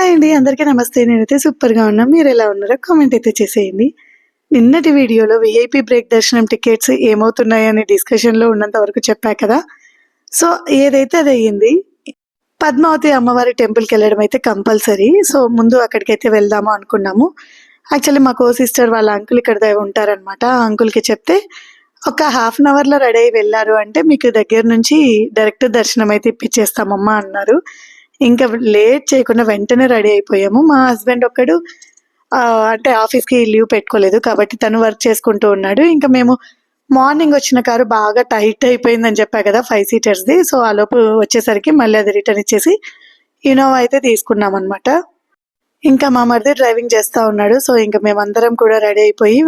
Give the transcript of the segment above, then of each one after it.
Hi అండి అందరికీ నమస్తే. నేనైతే సూపర్గా ఉన్నా మీరు ఎలా ఉన్నారో కామెంట్ అయితే చేసేయండి. నిన్నటి వీడియోలో విఐపి బ్రేక్ దర్శనం టికెట్స్ ఏమవుతున్నాయనే డిస్కషన్లో ఉన్నంత వరకు చెప్పా కదా. సో ఏదైతే అది అయ్యింది పద్మావతి అమ్మవారి టెంపుల్కి వెళ్ళడం అయితే కంపల్సరీ. సో ముందు అక్కడికైతే వెళ్దాము అనుకున్నాము. యాక్చువల్లీ మా కో సిస్టర్ వాళ్ళ అంకుల్ ఇక్కడ ఉంటారనమాట ఆ అంకుల్కి చెప్తే ఒక హాఫ్ అన్ అవర్లో రెడీ అయ్యి వెళ్ళారు అంటే మీకు దగ్గర నుంచి డైరెక్ట్ దర్శనం అయితే ఇప్పించేస్తామమ్మా అన్నారు. ఇంకా లేట్ చేయకుండా వెంటనే రెడీ అయిపోయాము. మా హస్బెండ్ ఒక్కడు అంటే ఆఫీస్కి లీవ్ పెట్టుకోలేదు కాబట్టి తను వర్క్ చేసుకుంటూ ఉన్నాడు. ఇంకా మేము మార్నింగ్ వచ్చిన కారు బాగా టైట్ అయిపోయిందని చెప్పా కదా ఫైవ్ సీటర్స్ది. సో ఆ లోపు వచ్చేసరికి మళ్ళీ అది రిటర్న్ ఇచ్చేసి ఇనోవా అయితే తీసుకున్నాం అనమాట ఇంకా మా మరిది డ్రైవింగ్ చేస్తూ ఉన్నాడు. సో ఇంకా మేమందరం కూడా రెడీ అయిపోయి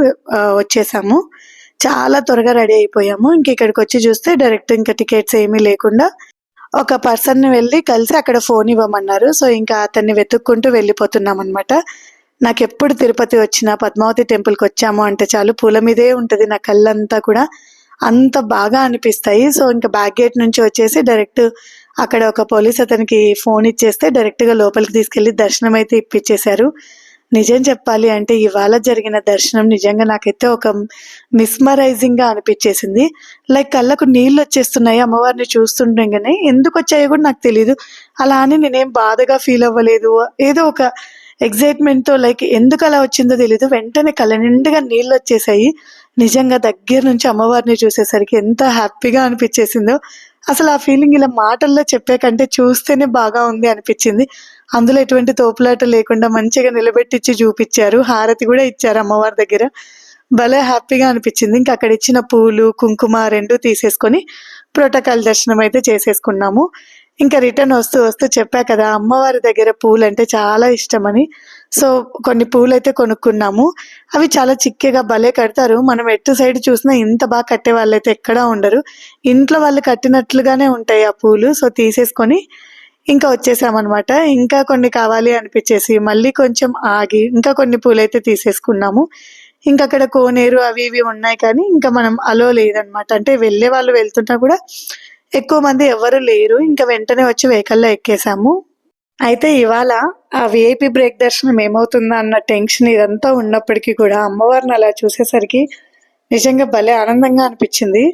వచ్చేసాము. చాలా త్వరగా రెడీ అయిపోయాము. ఇంక ఇక్కడికి వచ్చి చూస్తే డైరెక్ట్ ఇంకా టికెట్స్ ఏమీ లేకుండా ఒక పర్సన్ని వెళ్ళి కలిసి అక్కడ ఫోన్ ఇవ్వమన్నారు. సో ఇంకా అతన్ని వెతుక్కుంటూ వెళ్ళిపోతున్నాం అనమాట నాకు ఎప్పుడు తిరుపతి వచ్చినా పద్మావతి టెంపుల్కి వచ్చాము అంటే చాలు పూల మీదే ఉంటుంది నా కళ్ళంతా కూడా. అంత బాగా అనిపిస్తాయి. సో ఇంకా బ్యాక్ గేట్ నుంచి వచ్చేసి డైరెక్ట్ అక్కడ ఒక పోలీస్ అతనికి ఫోన్ ఇచ్చేస్తే డైరెక్ట్గా లోపలికి తీసుకెళ్ళి దర్శనం అయితే ఇప్పించేశారు నిజం చెప్పాలి అంటే ఇవాళ జరిగిన దర్శనం నిజంగా నాకైతే ఒక మిస్మరైజింగ్గా అనిపించేసింది. లైక్ కళ్ళకు నీళ్ళు వచ్చేస్తున్నాయి అమ్మవారిని చూస్తుండగానే ఎందుకు వచ్చాయో కూడా నాకు తెలియదు అలా అని నేనేం బాధగా ఫీల్ అవ్వలేదు. ఏదో ఒక ఎగ్జైట్మెంట్తో లైక్ ఎందుకు అలా వచ్చిందో తెలియదు వెంటనే కళ్ళ నిండుగా నీళ్ళు వచ్చేసాయి. నిజంగా దగ్గర నుంచి అమ్మవారిని చూసేసరికి ఎంత హ్యాపీగా అనిపించేసిందో. అసలు ఆ ఫీలింగ్ ఇలా మాటల్లో చెప్పే కంటే చూస్తేనే బాగా ఉంది అనిపించింది. అందులో ఎటువంటి తోపులాట లేకుండా మంచిగా నిలబెట్టించి చూపించారు హారతి కూడా ఇచ్చారు అమ్మవారి దగ్గర. భలే హ్యాపీగా అనిపించింది. ఇంకా అక్కడ ఇచ్చిన పూలు కుంకుమ రెండు తీసేసుకొని ప్రోటోకాల్ దర్శనం అయితే చేసేసుకున్నాము. ఇంకా రిటర్న్ వస్తూ వస్తూ చెప్పా కదా అమ్మవారి దగ్గర పూలు అంటే చాలా ఇష్టమని. సో కొన్ని పూలు అయితే కొనుక్కున్నాము. అవి చాలా చిక్కగా భలే కడతారు. మనం ఎటు సైడ్ చూసినా ఇంత బాగా కట్టే వాళ్ళైతే ఎక్కడా ఉండరు. ఇంట్లో వాళ్ళు కట్టినట్లుగానే ఉంటాయి ఆ పూలు. సో తీసేసుకొని ఇంకా వచ్చేసామన్నమాట. ఇంకా కొన్ని కావాలి అనిపించేసి మళ్ళీ కొంచెం ఆగి ఇంకా కొన్ని పూలైతే తీసేసుకున్నాము. ఇంకా అక్కడ కోనేరు అవి ఇవి ఉన్నాయి కానీ ఇంకా మనం అలో లేదనమాట అంటే వెళ్ళే వాళ్ళు వెళ్తున్నా కూడా ఎక్కువ మంది ఎవరు లేరు. ఇంకా వెంటనే వచ్చి వెహికల్లో ఎక్కేసాము. అయితే ఇవాళ ఆ విఐపి బ్రేక్ దర్శనం ఏమవుతుందా అన్న టెన్షన్ ఇదంతా ఉన్నప్పటికీ కూడా అమ్మవారిని అలా చూసేసరికి నిజంగా భలే ఆనందంగా అనిపించింది.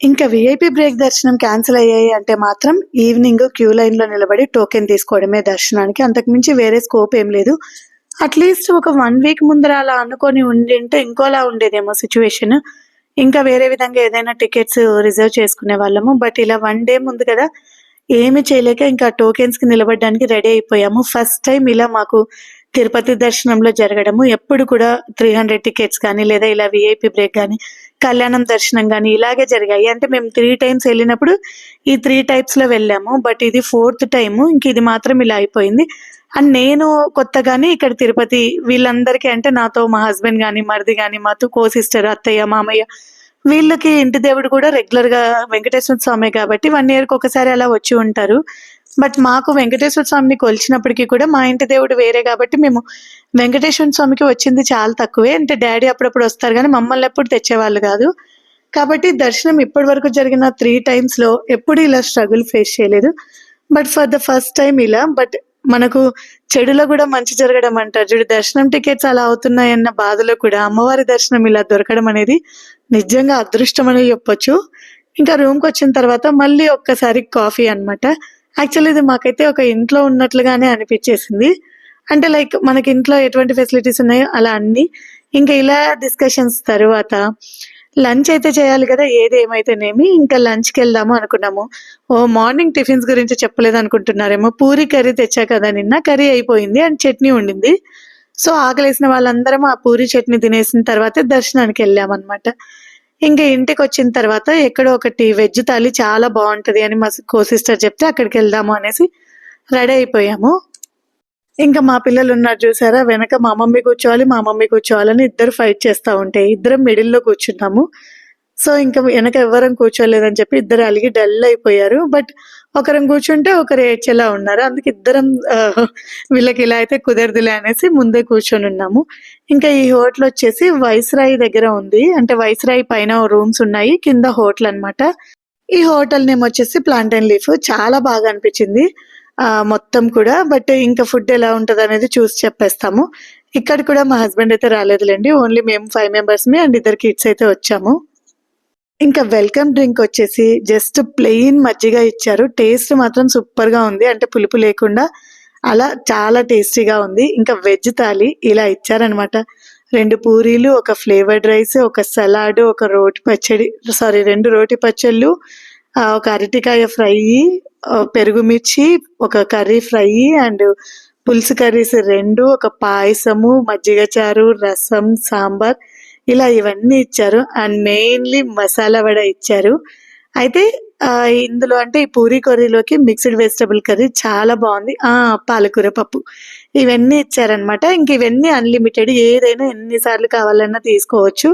ఇంకా విఐపి బ్రేక్ దర్శనం క్యాన్సిల్ అయ్యాయి అంటే మాత్రం ఈవినింగ్ క్యూ లైన్లో నిలబడి టోకెన్ తీసుకోవడమే దర్శనానికి. అంతకుమించి వేరే స్కోప్ ఏం లేదు. అట్లీస్ట్ ఒక వన్ వీక్ ముందర అలా అనుకొని ఉండింటే ఇంకోలా ఉండేదేమో సిచ్యువేషన్ ఇంకా వేరే విధంగా ఏదైనా టికెట్స్ రిజర్వ్ చేసుకునే వాళ్ళము. బట్ ఇలా వన్ డే ముందు కదా ఏమి చేయలేక ఇంకా టోకెన్స్కి నిలబడడానికి రెడీ అయిపోయాము. ఫస్ట్ టైం ఇలా మాకు తిరుపతి దర్శనంలో జరగడము. ఎప్పుడు కూడా త్రీ హండ్రెడ్ టికెట్స్ కానీ లేదా ఇలా విఐపి బ్రేక్ కానీ కళ్యాణం దర్శనం కానీ ఇలాగే జరిగాయి. అంటే మేము త్రీ టైమ్స్ వెళ్ళినప్పుడు ఈ త్రీ టైప్స్లో వెళ్ళాము. బట్ ఇది ఫోర్త్ టైము ఇంక ఇది మాత్రం ఇలా అయిపోయింది. అండ్ నేను కొత్తగానే ఇక్కడ తిరుపతి వీళ్ళందరికీ అంటే నాతో మా హస్బెండ్ కానీ మరిది కానీ మాతో కో సిస్టర్ అత్తయ్య మామయ్య వీళ్ళకి ఇంటి దేవుడు కూడా రెగ్యులర్గా వెంకటేశ్వర స్వామి కాబట్టి వన్ ఇయర్కి ఒకసారి అలా వచ్చి ఉంటారు. బట్ మాకు వెంకటేశ్వర స్వామిని కొలిచినప్పటికీ కూడా మా ఇంటి దేవుడు వేరే కాబట్టి మేము వెంకటేశ్వర స్వామికి వచ్చింది చాలా తక్కువే. అంటే డాడీ అప్పుడప్పుడు వస్తారు కానీ మమ్మల్ని ఎప్పుడు తెచ్చేవాళ్ళు కాదు. కాబట్టి దర్శనం ఇప్పటి వరకు జరిగిన త్రీ టైమ్స్లో ఎప్పుడు ఇలా స్ట్రగుల్ ఫేస్ చేయలేదు. But for the first time ఇలా బట్ మనకు చెడులో కూడా మంచి జరగడం అంటారు. చూడు దర్శనం టికెట్స్ అలా అవుతున్నాయన్న బాధలో కూడా అమ్మవారి దర్శనం ఇలా దొరకడం అనేది నిజంగా అదృష్టం అని చెప్పొచ్చు. ఇంకా రూమ్కి వచ్చిన తర్వాత మళ్ళీ ఒక్కసారి కాఫీ అన్నమాట. యాక్చువల్లీ ఇది మాకైతే ఒక ఇంట్లో ఉన్నట్లుగానే అనిపించేసింది. అంటే లైక్ మనకి ఇంట్లో ఎటువంటి ఫెసిలిటీస్ ఉన్నాయో అలా అన్ని. ఇంకా ఇలా డిస్కషన్స్ తర్వాత లంచ్ అయితే చేయాలి కదా ఏది ఏమైతేనేమి ఇంకా లంచ్కి వెళ్దాము అనుకున్నాము. ఓ మార్నింగ్ టిఫిన్స్ గురించి చెప్పలేదు అనుకుంటున్నారేమో పూరి కర్రీ తెచ్చా కదా నిన్న కర్రీ అయిపోయింది అండ్ చట్నీ ఉండింది. సో ఆకలేసిన వాళ్ళందరం ఆ పూరి చట్నీ తినేసిన తర్వాతే దర్శనానికి వెళ్ళామన్నమాట. ఇంకా ఇంటికి వచ్చిన తర్వాత ఎక్కడో ఒకటి వెజ్ తాలి చాలా బాగుంటది అని మా కో సిస్టర్ చెప్తే అక్కడికి వెళ్దాము అనేసి రెడీ అయిపోయాము. ఇంకా మా పిల్లలు ఉన్నారు చూసారా? వెనక మా మమ్మీ కూర్చోవాలి మా మమ్మీ కూర్చోవాలని ఇద్దరు ఫైట్ చేస్తూ ఉంటే ఇద్దరం మిడిల్లో కూర్చున్నాము. సో ఇంకా వెనక ఎవరం కూర్చోలేదని చెప్పి ఇద్దరు అలిగి డల్ అయిపోయారు. బట్ ఒకరం కూర్చుంటే ఒకరు ఏడ్చేలా ఉన్నారు అందుకే ఇద్దరం వీళ్ళకి ఇలా అయితే కుదరదులే అనేసి ముందే కూర్చొని ఉన్నాము ఇంకా ఈ హోటల్ వచ్చేసి వైస్రాయి దగ్గర ఉంది అంటే వైస్రాయి పైన రూమ్స్ ఉన్నాయి కింద హోటల్ అన్నమాట ఈ హోటల్ నేమ్ వచ్చేసి ప్లాంటైన్ లీఫ్ చాలా బాగా అనిపించింది మొత్తం కూడా. బట్ ఇంకా ఫుడ్ ఎలా ఉంటదనేది చూసి చెప్పేస్తాము. ఇక్కడ కూడా మా హస్బెండ్ అయితే రాలేదులేండి ఓన్లీ మేము 5 మెంబర్స్‌మి అండ్ ఇద్దరు కిడ్స్ అయితే వచ్చాము. ఇంకా వెల్కమ్ డ్రింక్ వచ్చేసి జస్ట్ ప్లెయిన్ మజ్జిగ ఇచ్చారు. టేస్ట్ మాత్రం సూపర్‌గా ఉంది. అంటే పులుపు లేకుండా అలా చాలా టేస్టీగా ఉంది. ఇంకా వెజ్ థాలి ఇలా ఇచ్చారనమాట. రెండు పూరీలు, ఒక ఫ్లేవర్డ్ రైస్, ఒక సలాడ్, ఒక రోటి పచ్చడి సారీ రెండు రోటి పచ్చళ్ళు, ఒక అరటికాయ ఫ్రై పెరుగు మిర్చి, ఒక కర్రీ ఫ్రై అండ్ పులుసు కర్రీస్ రెండు ఒక పాయసము, మజ్జిగ చారు, రసం, సాంబార్ ఇలా ఇవన్నీ ఇచ్చారు. అండ్ మెయిన్‌లీ మసాలా వడ ఇచ్చారు. అయితే ఇందులో అంటే ఈ పూరీ కర్రీలోకి మిక్స్డ్ వెజిటబుల్ కర్రీ చాలా బాగుంది ఆ! పాలకూర పప్పు ఇవన్నీ ఇచ్చారనమాట. ఇంక ఇవన్నీ అన్‌లిమిటెడ్ ఏదైనా ఎన్ని సార్లు కావాలన్నా తీసుకోవచ్చు.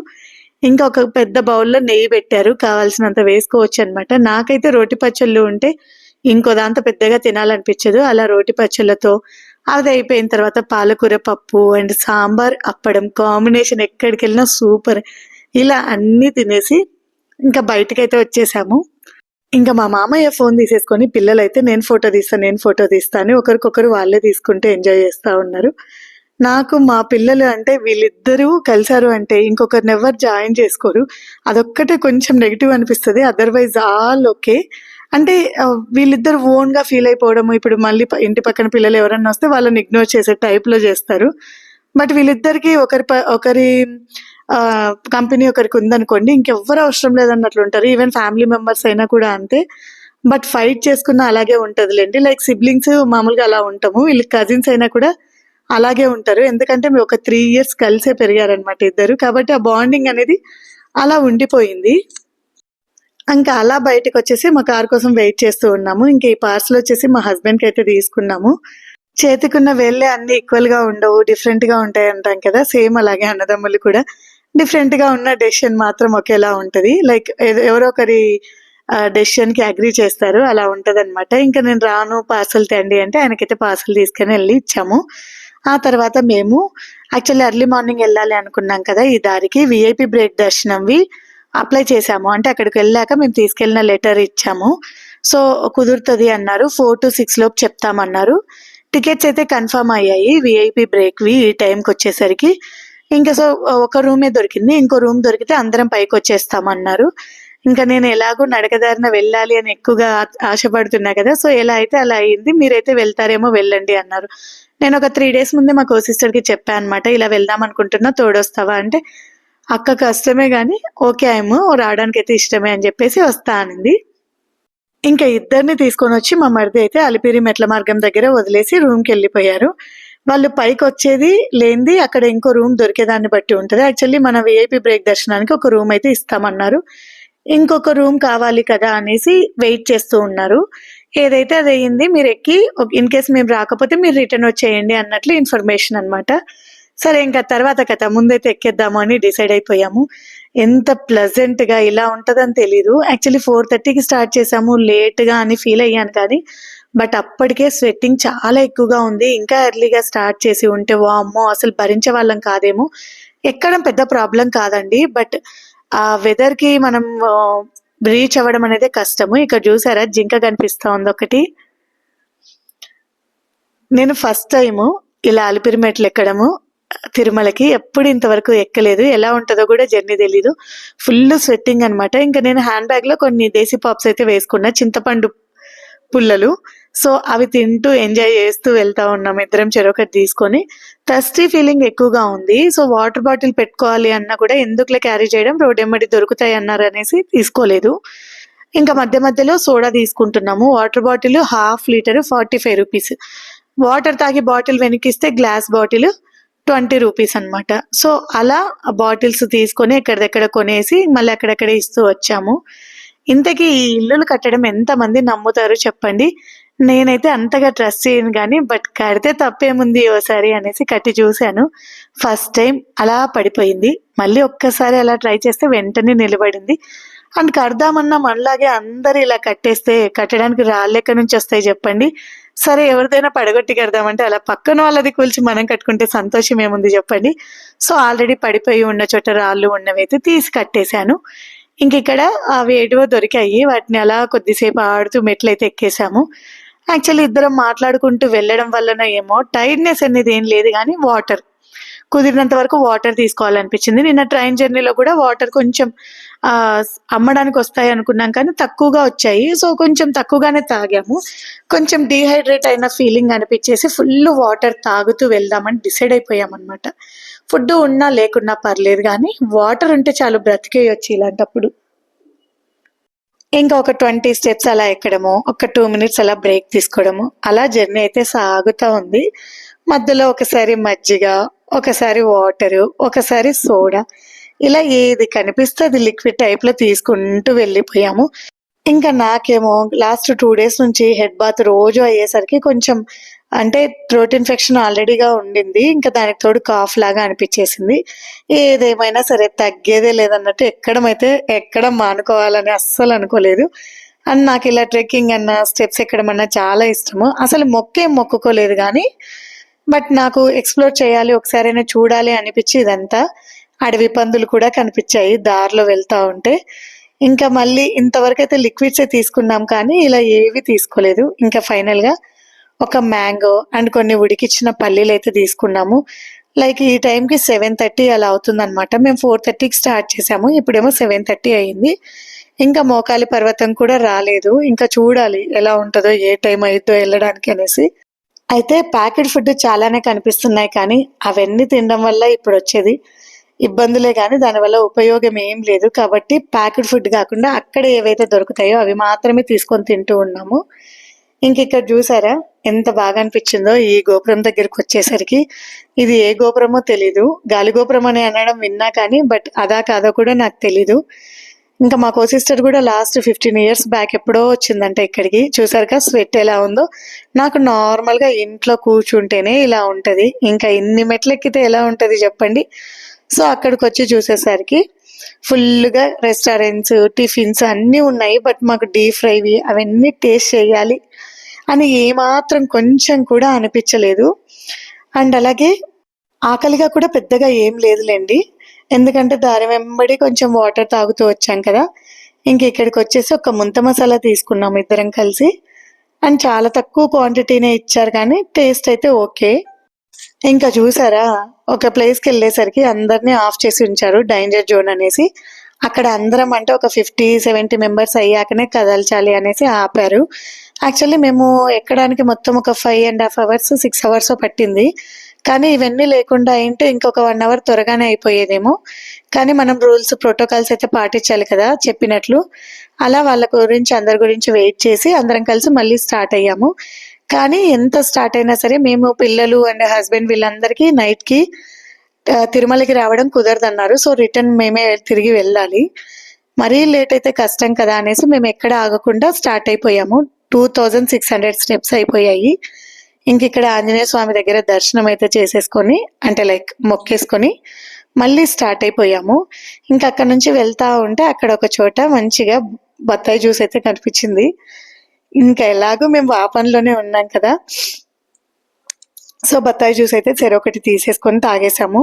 ఇంకా ఒక పెద్ద బౌల్‌లో నెయ్యి పెట్టారు. కావాల్సినంత వేసుకోవచ్చు అనమాట నాకైతే రోటి పచ్చళ్ళు ఉంటే ఇంకో దాంతో పెద్దగా తినాలనిపించదు. అలా రోటి పచ్చళ్ళతో అది అయిపోయిన తర్వాత పాలకూర పప్పు అండ్ సాంబార్, అప్పడం కాంబినేషన్ ఎక్కడికి వెళ్ళినా సూపర్. ఇలా అన్నీ తినేసి ఇంకా బయటకైతే వచ్చేసాము. ఇంకా మా మామయ్య ఫోన్ తీసేసుకొని పిల్లలైతే నేను ఫోటో తీస్తాను నేను ఫోటో తీస్తాను ఒకరికొకరు వాళ్ళే తీసుకుంటే ఎంజాయ్ చేస్తా ఉన్నారు. నాకు మా పిల్లలు అంటే వీళ్ళిద్దరూ కలిసారు అంటే ఇంకొకరిని ఎవరు జాయిన్ చేసుకోరు. అదొక్కటే కొంచెం నెగిటివ్ అనిపిస్తుంది అదర్‌వైజ్ ఆల్ ఓకే. అంటే వీళ్ళిద్దరు వీళ్ళిద్దరు ఓన్‌గా ఫీల్ అయిపోవడము. ఇప్పుడు మళ్ళీ ఇంటి పక్కన పిల్లలు ఎవరన్నా వస్తే వాళ్ళని ఇగ్నోర్ చేసే టైప్‌లో చేస్తారు. బట్ వీళ్ళిద్దరికి ఒకరి ప ఒకరి కంపెనీ ఒకరికి ఉందనుకోండి ఇంకెవ్వరు అవసరం లేదన్నట్లుంటారు. ఈవెన్ ఫ్యామిలీ మెంబర్స్ అయినా కూడా అంతే. బట్ ఫైట్ చేసుకున్నా అలాగే ఉంటుందిలేండి లైక్ సిబ్లింగ్స్ మామూలుగా అలా ఉంటాము. వీళ్ళు కజిన్స్ అయినా కూడా అలాగే ఉంటారు. ఎందుకంటే మేము ఒక త్రీ ఇయర్స్ కలిసే పెరిగారనమాట ఇద్దరు. కాబట్టి ఆ బాండింగ్ అనేది అలా ఉండిపోయింది. ఇంకా అలా బయటకొచ్చేసి మా కార్ కోసం వెయిట్ చేస్తూ ఉన్నాము. ఇంకా ఈ పార్సెల్ వచ్చేసి మా హస్బెండ్‌కైతే తీసుకున్నాము. చేతికున్న వేళ్ళే ఈక్వల్ ఈక్వల్‌గా ఉండవు. డిఫరెంట్‌గా ఉంటాయి అంటాం కదా! సేమ్ అలాగే అన్నదమ్ములు కూడా డిఫరెంట్‌గా ఉన్న డెసిషన్ మాత్రం ఒకేలా ఉంటది. లైక్ ఎవరో ఒకరి ఆహ్, డెసిషన్‌కి అగ్రీ చేస్తారు. అలా ఉంటదనమాట. ఇంకా నేను రాను పార్సెల్ తేండి అంటే ఆయనకైతే పార్సెల్ తీసుకొని వెళ్ళి ఇచ్చాము. ఆ తర్వాత మేము యాక్చువల్లీ ఎర్లీ మార్నింగ్ వెళ్ళాలి అనుకున్నాం కదా! ఈ దారికి విఐపి బ్రేక్ దర్శనంవి అప్లై చేశాము. అంటే అక్కడికి వెళ్ళాక మేము తీసుకెళ్ళిన లెటర్ ఇచ్చాము. సో కుదురుతుంది అన్నారు. 4-6 లోపు చెప్తామన్నారు. టికెట్స్ అయితే కన్ఫర్మ్ అయ్యాయి. విఐపి బ్రేక్‌వి ఈ టైంకొచ్చేసరికి. ఇంకా సో ఒక రూమే దొరికింది. ఇంకో రూమ్ దొరికితే అందరం పైకి వచ్చేస్తామన్నారు ఇంకా నేను ఎలాగో నడక దారిన వెళ్ళాలి అని ఎక్కువగా ఆశపడుతున్నా కదా! సో ఎలా అయితే అలా అయింది. మీరైతే వెళ్తారేమో వెళ్ళండి అన్నారు. నేను ఒక త్రీ డేస్ ముందే మా కో సిస్టర్‌కి చెప్పా అనమాట. ఇలా వెళ్దాం అనుకుంటున్నా తోడొస్తావా అంటే, అక్క కష్టమే కానీ ఓకే ఆయమ్మ రావడానికి అయితే ఇష్టమే అని చెప్పేసి వస్తా అనింది. ఇంకా ఇద్దరిని తీసుకొని వచ్చి మా మరిది అయితే అలిపిరి మెట్ల మార్గం దగ్గర వదిలేసి రూమ్కి వెళ్ళిపోయారు వాళ్ళు పైకి వచ్చేది లేనిది అక్కడ ఇంకో రూమ్ దొరికేదాన్ని బట్టి ఉంటుంది యాక్చువల్లీ మన విఐపి బ్రేక్ దర్శనానికి ఒక రూమ్ అయితే ఇస్తామన్నారు. ఇంకొక రూమ్ కావాలి కదా! అనేసి వెయిట్ చేస్తూ ఉన్నారు. ఏదైతే అది అయ్యింది మీరు ఎక్కి ఇన్ కేస్ మేము రాకపోతే మీరు రిటర్న్ వచ్చేయండి అన్నట్లు ఇన్ఫర్మేషన్ అనమాట. సరే ఇంకా తర్వాత కథ ముందైతే ఎక్కేద్దాము అని డిసైడ్ అయిపోయాము. ఎంత ప్లెజెంట్‌గా ఇలా ఉంటదని తెలీదు. యాక్చువల్లీ 4:30కి స్టార్ట్ చేశాము. లేట్‌గా అని ఫీల్ అయ్యాను కానీ బట్ అప్పటికే స్వెట్టింగ్ చాలా ఎక్కువగా ఉంది. ఇంకా ఎర్లీగా స్టార్ట్ చేసి ఉంటే వా అమ్మో అసలు భరించే వాళ్ళం కాదేమో. ఎక్కడం పెద్ద ప్రాబ్లం కాదండి. బట్ ఆ వెదర్‌కి మనం రీచ్ అవ్వడం అనేది కష్టము. ఇక్కడ చూసారా జింక కనిపిస్తోంది ఒకటి నేను ఫస్ట్ టైము ఇలా అలిపిరి మెట్లు ఎక్కడము తిరుమలకి. ఎప్పుడు ఇంతవరకు ఎక్కలేదు. ఎలా ఉంటుందో కూడా జర్నీ తెలీదు. ఫుల్ స్వెట్టింగ్ అనమాట. ఇంకా నేను హ్యాండ్ బ్యాగ్‌లో కొన్ని దేశీ పాప్స్ అయితే వేసుకున్నా. చింతపండు పుల్లలు. సో అవి తింటూ ఎంజాయ్ చేస్తూ వెళ్తా ఉన్నాం. ఇద్దరం చెరొకటి తీసుకొని. థర్స్టీ ఫీలింగ్ ఎక్కువగా ఉంది. సో వాటర్ బాటిల్ పెట్టుకోవాలి అన్నా కూడా ఎందుకులే క్యారీ చేయడం రోడ్డెమ్మట దొరుకుతాయి అన్నారు అనేసి తీసుకోలేదు. ఇంకా మధ్య మధ్యలో సోడా తీసుకుంటున్నాము. Water bottle half litre 45 rupees. Water తాగి బాటిల్ వెనక్కిస్తే గ్లాస్ బాటిల్ 20 రూపీస్ అనమాట. సో అలా బాటిల్స్ తీసుకొని ఎక్కడిదెక్కడ కొనేసి మళ్ళీ అక్కడక్కడ ఇస్తూ వచ్చాము. ఇంతకీ ఈ ఇల్లులు కట్టడం ఎంతమంది నమ్ముతారు చెప్పండి? నేనైతే అంతగా ట్రస్ట్ చేయను కానీ బట్ కడితే తప్పేముంది ఓసారి అనేసి కట్టి చూశాను. ఫస్ట్ టైం అలా పడిపోయింది. మళ్ళీ ఒక్కసారి అలా ట్రై చేస్తే వెంటనే నిలబడింది. అండ్ కడదామన్నా మనలాగే అందరు ఇలా కట్టేస్తే కట్టడానికి రాళ్ళెక్క నుంచి వస్తాయి చెప్పండి? సరే ఎవరిదైనా పడగొట్టి కడదామంటే అలా పక్కన వాళ్ళది కూల్చి మనం కట్టుకుంటే సంతోషం ఏముంది చెప్పండి? సో ఆల్రెడీ పడిపోయి ఉన్న చోట రాళ్ళు ఉన్నవైతే తీసి కట్టేశాను. ఇంకిక్కడ అవి ఏటివో దొరికాయి. వాటిని అలా కొద్దిసేపు ఆడుతూ మెట్లయితే ఎక్కేసాము. యాక్చువల్లీ ఇద్దరం మాట్లాడుకుంటూ వెళ్ళడం వల్లన ఏమో టైర్డ్నెస్ అనేది ఏం లేదు కానీ వాటర్ కుదిరినంత వరకు వాటర్ తీసుకోవాలనిపించింది. నిన్న ట్రైన్ జర్నీలో కూడా వాటర్ కొంచెం అమ్మడానికి వస్తాయి అనుకున్నాం కానీ తక్కువగా వచ్చాయి. సో కొంచెం తక్కువగానే తాగాము. కొంచెం డీహైడ్రేట్ అయిన ఫీలింగ్ అనిపించేసి ఫుల్ వాటర్ తాగుతూ వెళ్దామని డిసైడ్ అయిపోయాం అనమాట ఫుడ్ ఉన్నా లేకున్నా పర్లేదు కానీ వాటర్ ఉంటే చాలు బ్రతికేయొచ్చు ఇలాంటప్పుడు. ఇంకా ఒక ట్వంటీ స్టెప్స్ అలా ఎక్కడము ఒక టూ మినిట్స్ అలా బ్రేక్ తీసుకోవడము. అలా జర్నీ అయితే సాగుతూ ఉంది. మధ్యలో ఒకసారి మజ్జిగ ఒకసారి వాటరు ఒకసారి సోడా ఇలా ఏది కనిపిస్తే అది లిక్విడ్ టైప్లో తీసుకుంటూ వెళ్ళిపోయాము. ఇంకా నాకేమో లాస్ట్ టూ డేస్ నుంచి హెడ్ బాత్ రోజు అయ్యేసరికి కొంచెం అంటే థ్రోట్ ఇన్ఫెక్షన్ ఆల్రెడీగా ఉండింది. ఇంకా దానికి తోడు కాఫ్ లాగా అనిపించేసింది. ఏదేమైనా సరే తగ్గేదే లేదన్నట్టు ఎక్కడమైతే ఎక్కడ మానుకోవాలని అస్సలు అనుకోలేదు. అండ్ నాకు ఇలా ట్రెక్కింగ్ అన్న స్టెప్స్ ఎక్కడమన్నా చాలా ఇష్టము. అసలు మొక్కేం మొక్కుకోలేదు కానీ బట్ నాకు ఎక్స్ప్లోర్ చేయాలి ఒకసారైనా చూడాలి అనిపించి ఇదంతా. అడవి పందులు కూడా కనిపించాయి దారిలో వెళ్తా ఉంటే. ఇంకా మళ్ళీ ఇంతవరకు అయితే లిక్విడ్స్ తీసుకున్నాం కానీ ఇలా ఏవి తీసుకోలేదు. ఇంకా ఫైనల్గా ఒక మ్యాంగో అండ్ కొన్ని ఉడికిచ్చిన పల్లీలు అయితే తీసుకున్నాము. లైక్ ఈ టైంకి సెవెన్ థర్టీ అలా అవుతుందన్నమాట. మేము ఫోర్ థర్టీకి స్టార్ట్ చేసాము. ఇప్పుడేమో సెవెన్ థర్టీ అయింది. ఇంకా మోకాలి పర్వతం కూడా రాలేదు. ఇంకా చూడాలి ఎలా ఉంటుందో ఏ టైం అయిద్దో వెళ్ళడానికి అనేసి. అయితే ప్యాకెట్ ఫుడ్ చాలానే కనిపిస్తున్నాయి కానీ అవన్నీ తినడం వల్ల ఇప్పుడు వచ్చేది ఇబ్బందులే కానీ దానివల్ల ఉపయోగం ఏం లేదు. కాబట్టి ప్యాకెట్ ఫుడ్ కాకుండా అక్కడ ఏవైతే దొరుకుతాయో అవి మాత్రమే తీసుకొని తింటూ ఉన్నాము. ఇంక ఇక్కడ చూసారా? ఎంత బాగా అనిపించిందో ఈ గోపురం దగ్గరికి వచ్చేసరికి. ఇది ఏ గోపురమో తెలీదు. గాలి గోపురం అని అనడం విన్నా కానీ బట్ అదా కాదో కూడా నాకు తెలీదు. ఇంకా మా కో సిస్టర్ కూడా లాస్ట్ ఫిఫ్టీన్ ఇయర్స్ బ్యాక్ ఎప్పుడో వచ్చిందంట ఇక్కడికి. చూసారుగా స్వెట్ ఎలా ఉందో. నాకు నార్మల్గా ఇంట్లో కూర్చుంటేనే ఇలా ఉంటుంది. ఇంకా ఇన్ని మెట్లు ఎక్కితే ఎలా ఉంటుంది చెప్పండి. సో అక్కడికి వచ్చి చూసేసరికి ఫుల్గా రెస్టారెంట్స్ టిఫిన్స్ అన్నీ ఉన్నాయి. బట్ మాకు డీప్ ఫ్రైవి అవన్నీ టేస్ట్ చేయాలి అని ఏమాత్రం కొంచెం కూడా అనిపించలేదు. అండ్ అలాగే ఆకలిగా కూడా పెద్దగా ఏం లేదులేండి. ఎందుకంటే దారి వెంబడి కొంచెం వాటర్ తాగుతూ వచ్చాం కదా. ఇంక ఇక్కడికి వచ్చేసి ఒక ముంత మసాలా తీసుకున్నాం ఇద్దరం కలిసి. అండ్ చాలా తక్కువ క్వాంటిటీనే ఇచ్చారు కానీ టేస్ట్ అయితే ఓకే ఇంకా చూసారా ఒక ప్లేస్కి వెళ్ళేసరికి అందరినీ ఆఫ్ చేసి ఉంచారు డేంజర్ జోన్ అనేసి. అక్కడ అందరం అంటే ఒక ఫిఫ్టీ సెవెంటీ మెంబర్స్ అయ్యాకనే కదల్చాలి అనేసి ఆపారు. యాక్చువల్లీ మేము ఎక్కడానికి మొత్తం ఒక five and half hours six hours పట్టింది. కానీ ఇవన్నీ లేకుండా అయింటే ఇంకొక వన్ అవర్ త్వరగానే అయిపోయేదేమో. కానీ మనం రూల్స్ ప్రోటోకాల్స్ అయితే పాటించాలి కదా చెప్పినట్లు. అలా వాళ్ళ గురించి అందరి గురించి వెయిట్ చేసి అందరం కలిసి మళ్ళీ స్టార్ట్ అయ్యాము. కానీ ఎంత స్టార్ట్ అయినా సరే మేము పిల్లలు అండ్ హస్బెండ్ వీళ్ళందరికీ నైట్కి తిరుమలకి రావడం కుదరదన్నారు. సో రిటర్న్ మేమే తిరిగి వెళ్ళాలి. మరీ లేట్ అయితే కష్టం కదా అనేసి మేము ఎక్కడ ఆగకుండా స్టార్ట్ అయిపోయాము. Two thousand six hundred steps అయిపోయాయి. ఇంక ఇక్కడ ఆంజనేయ స్వామి దగ్గర దర్శనం అయితే చేసేసుకొని అంటే లైక్ మొక్కేసుకొని మళ్ళీ స్టార్ట్ అయిపోయాము. ఇంకా అక్కడ నుంచి వెళ్తా ఉంటే అక్కడ ఒక చోట మంచిగా బత్తాయి జ్యూస్ అయితే కనిపించింది. ఇంకా ఎలాగో మేము ఆ పనిలోనే ఉన్నాం కదా. సో బత్తాయి జ్యూస్ అయితే చెరొకటి తీసేసుకొని తాగేసాము.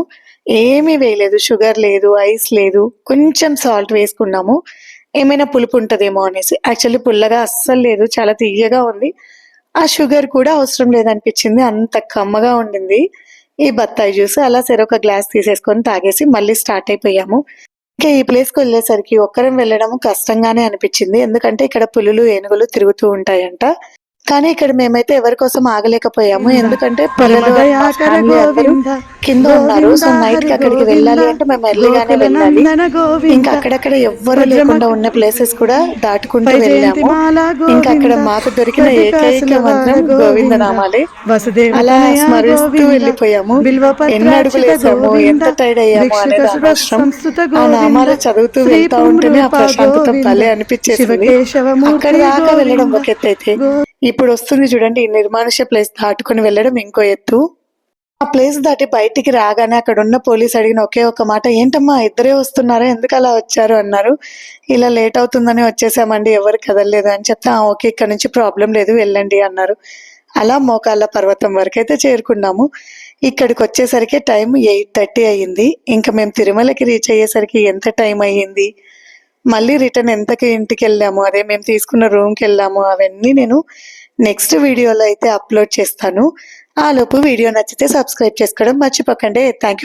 ఏమీ వేయలేదు షుగర్ లేదు ఐస్ లేదు కొంచెం సాల్ట్ వేసుకున్నాము. ఏమైనా పులుపు ఉంటుందేమో అనేసి. యాక్చువల్లీ పుల్లగా అస్సలు లేదు చాలా తీయగా ఉంది. ఆ షుగర్ కూడా అవసరం లేదనిపించింది. అంత కమ్మగా ఉండింది ఈ బత్తాయి జ్యూస్. అలా సరే ఒక గ్లాస్ తీసేసుకొని తాగేసి మళ్ళీ స్టార్ట్ అయిపోయాము. ఇంకా ఈ ప్లేస్కి వెళ్ళేసరికి ఒక్కరం వెళ్ళడం కష్టంగానే అనిపించింది. ఎందుకంటే ఇక్కడ పులులు ఏనుగులు తిరుగుతూ ఉంటాయంట. కానీ ఇక్కడ మేమైతే ఎవరి కోసం ఆగలేకపోయాము. ఎందుకంటే పిల్లలు కింద ఉన్నారు. సో నైట్కి అక్కడికి వెళ్ళాలి అంటే మేము ఎర్లీగానే వెళ్ళాలి. ఇంకా అక్కడక్కడ ఎవ్వరు లేకుండా ఉన్న ప్లేసెస్ కూడా దాటుకుంటూ వెళ్ళాము. ఇంకా అక్కడ మాకు దొరికిన ఏకైక మంత్రం గోవింద నామాలే. అలా స్మరిస్తూ వెళ్ళిపోయాము. ఎన్ని అడుగులు వేసాము ఎంత టైర్డ్ అయ్యాము అనేది అనవసరం ఆ నామాలు చదువుతూ వెళ్తా ఉంటేనే ఆ ప్రశాంతత భలే అనిపించేసింది. అక్కడ దాకా వెళ్ళడం ఒక ఎత్తు అయితే ఇప్పుడు వస్తుంది చూడండి నిర్మానుష నిర్మానుష్య ప్లేస్ దాటుకుని వెళ్ళడం ఇంకో ఎత్తు. ఆ ప్లేస్ దాటి బయటికి రాగానే అక్కడ ఉన్న పోలీస్ అడిగిన ఒకే ఒక మాట ఏంటమ్మా ఇద్దరే వస్తున్నారా? ఎందుకు అలా వచ్చారు? అన్నారు. ఇలా లేట్ అవుతుందని వచ్చేసామండి ఎవరు కదలలేదు. అని చెప్తే ఓకే ఇక్కడ నుంచి ప్రాబ్లం లేదు వెళ్ళండి అన్నారు. అలా మోకాళ్ళ పర్వతం వరకు అయితే చేరుకున్నాము. ఇక్కడికి వచ్చేసరికి టైం ఎయిట్ థర్టీ అయ్యింది. ఇంకా మేము తిరుమలకి రీచ్ అయ్యేసరికి ఎంత టైం అయ్యింది? మళ్ళీ రిటర్న్ ఎంతకి ఇంటికి వెళ్ళాము అదే మేము తీసుకున్న రూమ్కి వెళ్ళాము అవన్నీ నేను నెక్స్ట్ వీడియోలో అయితే అప్లోడ్ చేస్తాను. ఆలోపు వీడియో నచ్చితే సబ్స్క్రైబ్ చేసుకోవడం మర్చిపోకండి. Thank you